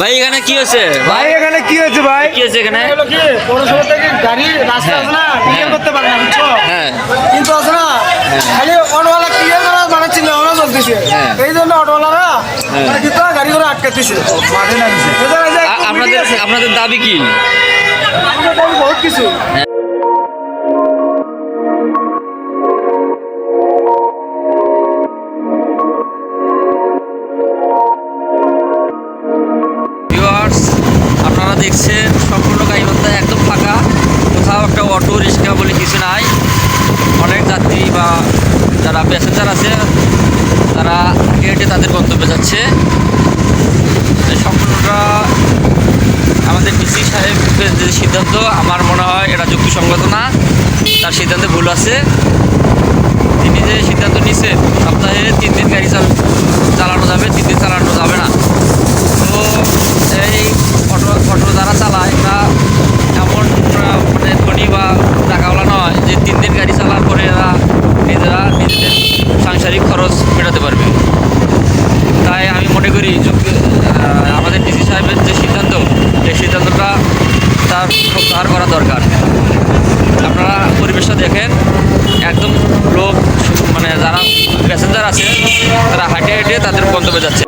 ভাই এখানে কি হয়েছে? ভাই এখানে কি হয়েছে ভাই? কি হয়েছে এখানে? হলো কি পৌরসভা থেকে গাড়ি রাস্তা আছে না? ক্লিয়ার করতে পারে না বুঝছ? হ্যাঁ। কিন্তু আছে না খালি অটোওয়ালা ক্লিয়ার করা মানে চিন্তা ভাবনা চলতেছে হ্যাঁ। এই জন্য অটোওয়ালারা কিন্তু গাড়ি করে আটকাতেছে আপনাদের আপনাদের দাবি কি? বহুত কিছু। দেখছেন সম্পূর্ণ গাইবান্ধা একদম ফাঁকা। কোথাও একটা অটো রিক্সা বলে কিছু নাই। অনেক যাত্রী বা যারা প্যাসেঞ্জার আছে, তারা হেঁটে হেঁটে তাদের গন্তব্যে যাচ্ছে। সম্পূর্ণটা আমাদের ডিসি সাহেবের যে সিদ্ধান্ত, আমার মনে হয় এটা যুক্তিসঙ্গত না। তার সিদ্ধান্তে ভুল আছে। সাংসারিক খরচ মেটাতে পারবে। তাই আমি মনে করি আমাদের ডিসি সাহেবের যে সিদ্ধান্ত, এই সিদ্ধান্তটা তার প্রত্যাহার করা দরকার। আপনারা পরিবেশটা দেখেন, একদম লোক মানে যারা প্যাসেঞ্জার আছে, তারা হাঁটে হাঁটে তাদের গন্তব্যে যাচ্ছে।